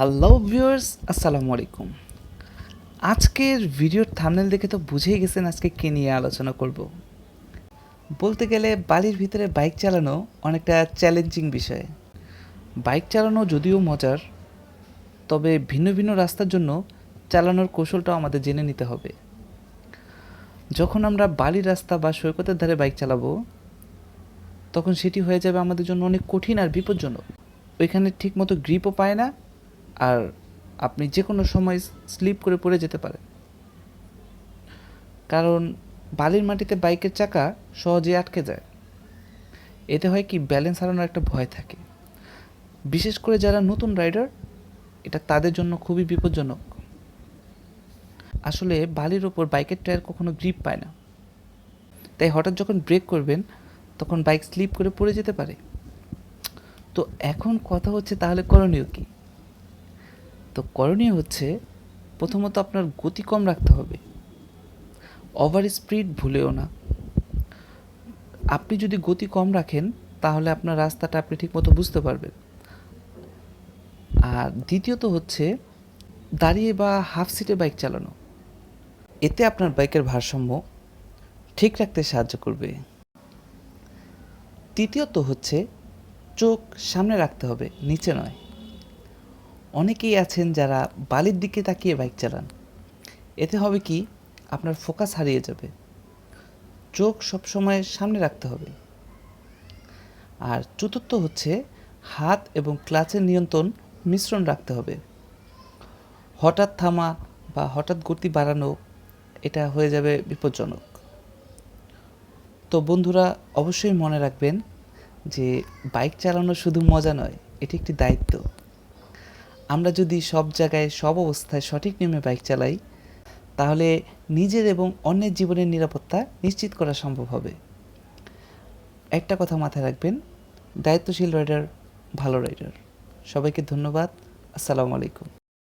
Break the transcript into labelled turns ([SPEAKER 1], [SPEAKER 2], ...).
[SPEAKER 1] Hello viewers আসসালামু আলাইকুম আজকের ভিডিওর থামনেল দেখে তো বুঝেই গেছেন আজকে কে নিয়ে আলোচনা করব। বলতে গেলে বাড়ির ভিতরে বাইক চালানো অনেকটা চ্যালেঞ্জিং বিষয়। বাইক চালানো যদিও মজার, তবে ভিন্ন ভিন্ন রাস্তার জন্য চালানোর কৌশলটাও আমাদের জেনে নিতে হবে। যখন আমরা বালির রাস্তা বা সৈকতের ধারে বাইক চালাবো, তখন সেটি হয়ে যাবে আমাদের জন্য অনেক কঠিন আর বিপজ্জনক। ওইখানে ঠিকমতো গ্রিপও পায় না আর আপনি যে কোনো সময় স্লিপ করে পড়ে যেতে পারেন। কারণ বালির মাটিতে বাইকের চাকা সহজে আটকে যায়। এতে হয় কি ব্যালেন্স হারানোর একটা ভয় থাকে। বিশেষ করে যারা নতুন রাইডার এটা তাদের জন্য খুবই বিপজ্জনক। আসলে বালির ওপর বাইকের টায়ার কখনো গ্রিপ পায় না। তাই হঠাৎ যখন ব্রেক করবেন, তখন বাইক স্লিপ করে পড়ে যেতে পারে। তো এখন কথা হচ্ছে তাহলে করণীয় কী? তো করণীয় হচ্ছে প্রথমত আপনার গতি কম রাখতে হবে। ওভার স্পিড ভুলেও না। আপনি যদি গতি কম রাখেন, তাহলে আপনার রাস্তাটা আপনি ঠিকমতো বুঝতে পারবেন। আর দ্বিতীয়ত হচ্ছে দাঁড়িয়ে বা হাফ সিটে বাইক চালানো। এতে আপনার বাইকের ভারসাম্য ঠিক রাখতে সাহায্য করবে। তৃতীয়ত হচ্ছে চোখ সামনে রাখতে হবে, নিচে নয়। অনেকেই আছেন যারা বালির দিকে তাকিয়ে বাইক চালান। এতে হবে কি? আপনার ফোকাস হারিয়ে যাবে। চোখ সবসময় সামনে রাখতে হবে। আর চতুর্থ হচ্ছে হাত এবং ক্লাচের নিয়ন্ত্রণ মিশ্রণ রাখতে হবে। হঠাৎ থামা বা হঠাৎ গতি বাড়ানো, এটা হয়ে যাবে বিপজ্জনক। তো বন্ধুরা, অবশ্যই মনে রাখবেন যে বাইক চালানো শুধু মজা নয়, এটি একটি দায়িত্ব। আমরা যদি সব জায়গায়, সব অবস্থায় সঠিক নিয়মে বাইক চালাই, তাহলে নিজের এবং অন্যের জীবনের নিরাপত্তা নিশ্চিত করা সম্ভব হবে। একটা কথা মাথায় রাখবেন, দায়িত্বশীল রাইডার ভালো রাইডার সবাইকে ধন্যবাদ। আসসালামু আলাইকুম।